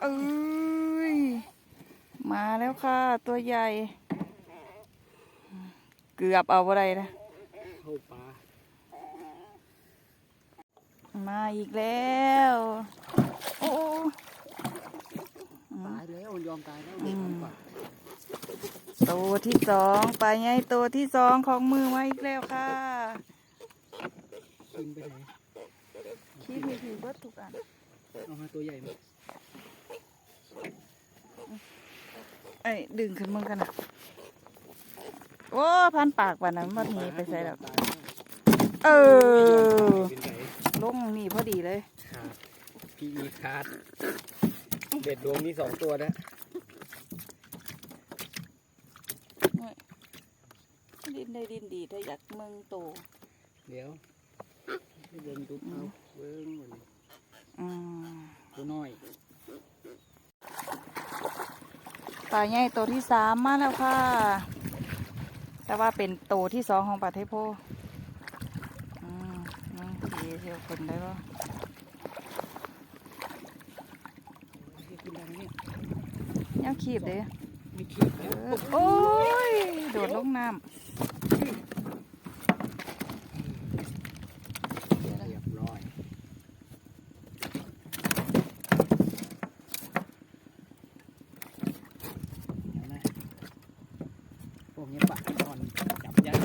เอ้ย มาแล้วค่ะ ตัวใหญ่ เกือบเอาอะไรนะเข้าปลามาอีกแล้ว โอ้ตายแล้วมันยอมตายแล้วอืมปลาตัวที่สองปลาใหญ่ตัวที่สองของมือมาอีกแล้วค่ะ กินไปไหนคิดมีถือเบิดทุกอัน เอามาตัวใหญ่มาเอ้ยดึงขึ้นมึงกันนะโอ้พันปากวันนั้นมันหนีไปใส่แล้วตายเออเป็นไงลงนี่พอดีเลย ขาดพีอีขาดเด็ดดวงมีสองตัวนะดินได้ดินดีถ้าอยากเมืองโต เดี๋ยวให้เดินดูเอาเบิ้งมันอืม ตัวน้อยปลาใหญ่ตัวที่สามมาแล้วค่ะ แต่ว่าเป็นตัวที่สองของปลาเทโพอืมนี่ดีเที่ยวคนได้ปะให้ขึ้นได้ไหมเนี่ยยังขีบเด้ไม่ขีดเอแล้วอโอ้ย โดดลงน้เรียบร้อยเดี๋ยวนะ พวกนี้ปะตอนจับยัด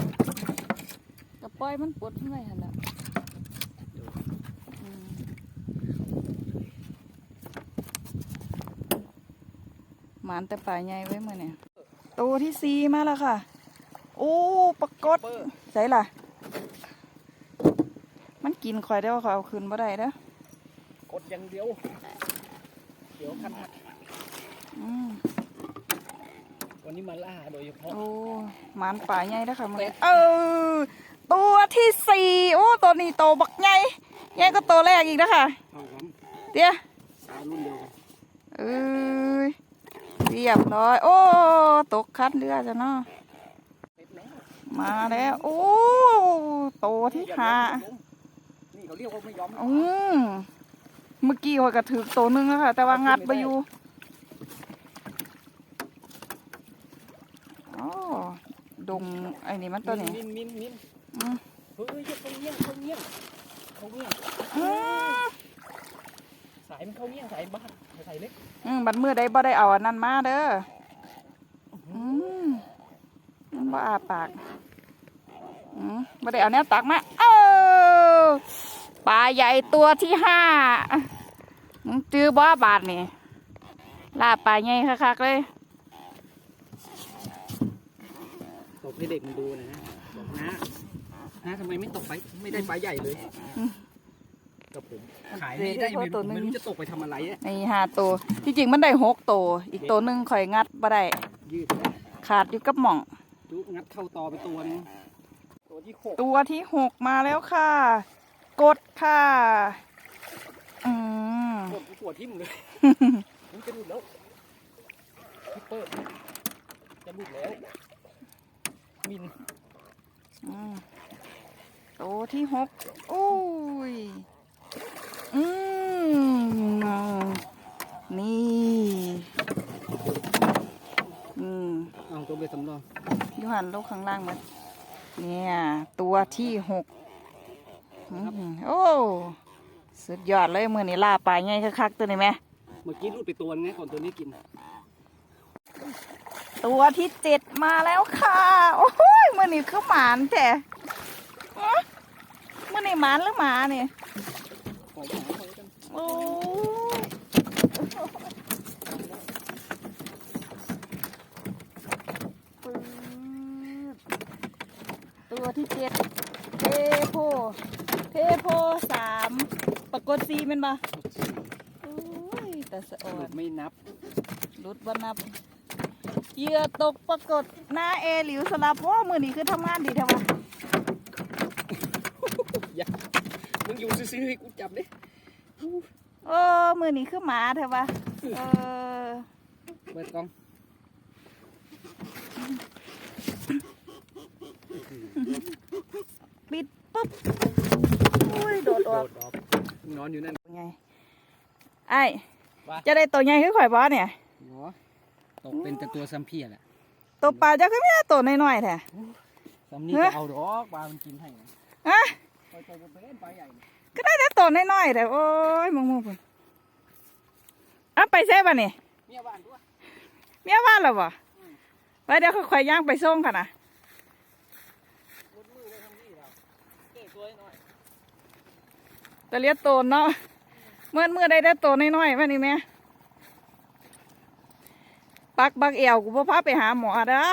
กระป้อยมันปวดทั้งไงหันละหมานแต่ปลาใหญ่ไว้เมื่อเนี่ยตัวที่สี่มาแล้วค่ะ โอ้ปรากฏใส่ล่ะ มันกินคอยได้ว่าเขาเอาคืนบ่ได้เด้อกดอย่างเดียว เดี๋ยวคันหัก อืม วันนี้มาล่าโดยเฉพาะโอ้หมานป่าใหญ่แล้วค่ะมึงเออตัวที่สี่โอ้ตัวนี้โตบักใหญ่ใหญ่ก็ตัวแรกอีกนะคะเอาครับเดี๋ยวสาวรุ่นเดียวกันเอ้ยเรียบร้อย โอ้ตกคัดเรือจ้ะเนาะเสร็จแล้วมาแล้วโอ้โตที่ห้านี่เขาเรียกว่าไม่ยอมอืมเมื่อกี้คอยกระถือตัวหนึงแล้วค่ะ แต่ว่างัดไปอยู่อ๋อ ดงไอ้นี่มันตัวนี้มินมินมินอืมเฮ้ยเขาเงี้ยงเขาเงี้ยงเขาเงี้ยงอืมสายมันเขาเงี้ยงสายบ้านสายเล็กอืมบัดมือได้บ่ได้เอาอันนั้นมาเด้ออืมมันบ่อาปากอืมบ่ได้เอาแนวตักมาเออปลาใหญ่ตัวที่ห้ามึงจื้อบ่บาทนี่ลาบปลาใหญ่คักๆเลย ตกให้เด็กมันดูนะนะบอกนะนะทำไมไม่ตกไปไม่ได้ปลาใหญ่เลยกับผมขายไม่ได้ไม่รู้ไม่รู้จะตกไปทำอะไรอะนี่ห้าตัวที่จริงมันได้หกตัวอีกตัวหนึ่งข่อยงัดบ่ได้ยืดขาดอยู่กับหม่องจุกงัดเข้าต่อไปตัวนึงตัวที่หกตัวที่หกมาแล้วค่ะ กดค่ะอืมปวดปวดทิ่มเลยมันจะหลุดแล้วพิปเปอร์จะหลุดแล้ว มินอืมตัวที่หกโอ้ย อืมนี่อืมเอาตัวไปสำรองยูหันลูกข้างล่างมันเนี่ย ตัวที่หกอืมโอ้สุดยอดเลยมือนี้ล่าปลาไงคักๆตัวนี้ไหมเมื่อกี้หลุดไปตัวนึงไงก่อนตัวนี้กิน ตัวที่เจ็ดมาแล้วค่ะ โอ้ยมือนี้คือหมานแต่มือนี้หมานหรือหมาเนี่ยปล่อยหมาปล่อยกันโอ้ยปื๊ดตัวที่เจ็ดเทโพ เทโพสามปรากฏซีแมันปะโอ้ยแต่สะอ่อหลุนดไม่นับ รุดวันนับ เหยื่อตกปรากฏหน้าเอหลิวสลับว่ามือนี้คือทำงานดีแท้วะอย่ามึงอยู่ซื่อๆให้กูจับดิเออมือนี้คือหมาแท้วะเออเปิดกล้องปิดปุ๊บอุ้ยโดดอโดอกดออกนอนอยู่นั่นไงไอ้ว่าจะได้ตัวใหญ่คือข่อยบ่เนี่ยโอ้ ตกเป็นแต่ตัวซัมเพียแหละตัวปลาเจ้าก็ไม่ได้ตัวน้อยๆแท้ซัมนี่เฮ้ยก็เอาดอกปลามันกินให้นะฮะปล่อยตัวเป็นปลาใหญ่นะก็ได้แต่ตัวน้อยๆแต่โอ้ยมึงมึงพุ่นอะไปเซ่ป่ะนี่เมียบ้านด้วยเมียบ้านแล้วบ่ไว้เดี๋ยวข่อยย่างไปส่งค่ะนะรถมือไว้ทำนี่เราเจ๊ตัวน้อยจะเลียดโตนเนาะเมื่อเมื่อได้ได้โตน้อยๆมานี่แม่ ปักบักเอวกูพ่อพาไปหาหมอเด้อ